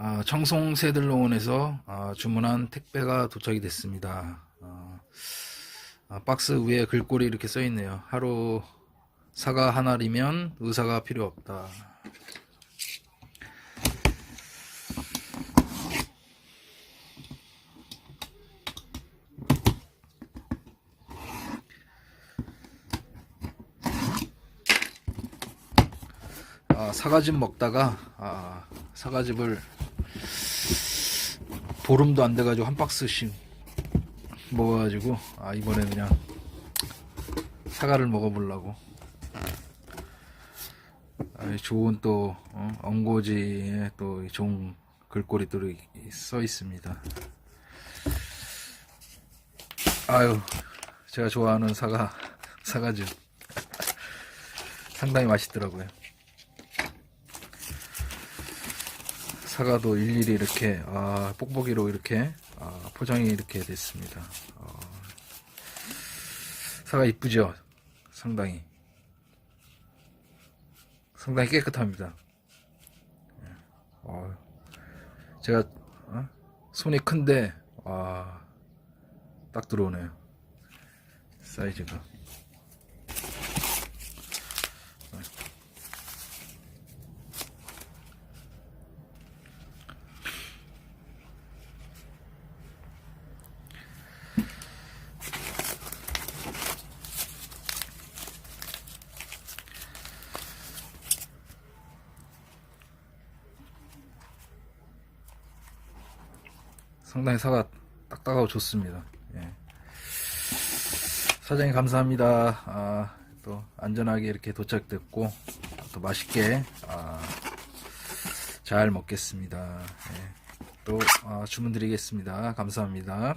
아, 청송새들농원에서 아, 주문한 택배가 도착이 됐습니다. 아, 아, 박스 위에 글꼴이 이렇게 써 있네요. 하루 사과 한 알이면 의사가 필요 없다. 아, 사과즙 먹다가 아, 사과즙을 보름도 안 돼가지고 한 박스씩 먹어가지고 아 이번에 그냥 사과를 먹어보려고 아, 좋은 또 어, 엉고지에 또 좋은 글꼴이들이 써 있습니다. 아유 제가 좋아하는 사과 사과즙 상당히 맛있더라고요. 사과도 일일이 이렇게 아, 뽁뽁이로 이렇게 아, 포장이 이렇게 됐습니다. 어, 사과 이쁘죠? 상당히 상당히 깨끗합니다. 예. 어, 제가 어? 손이 큰데 아, 딱 들어오네요. 사이즈가. 상당히 사과 딱딱하고 좋습니다. 예. 사장님 감사합니다. 아, 또 안전하게 이렇게 도착됐고 또 맛있게 아, 잘 먹겠습니다. 예. 또 아, 주문 드리겠습니다. 감사합니다.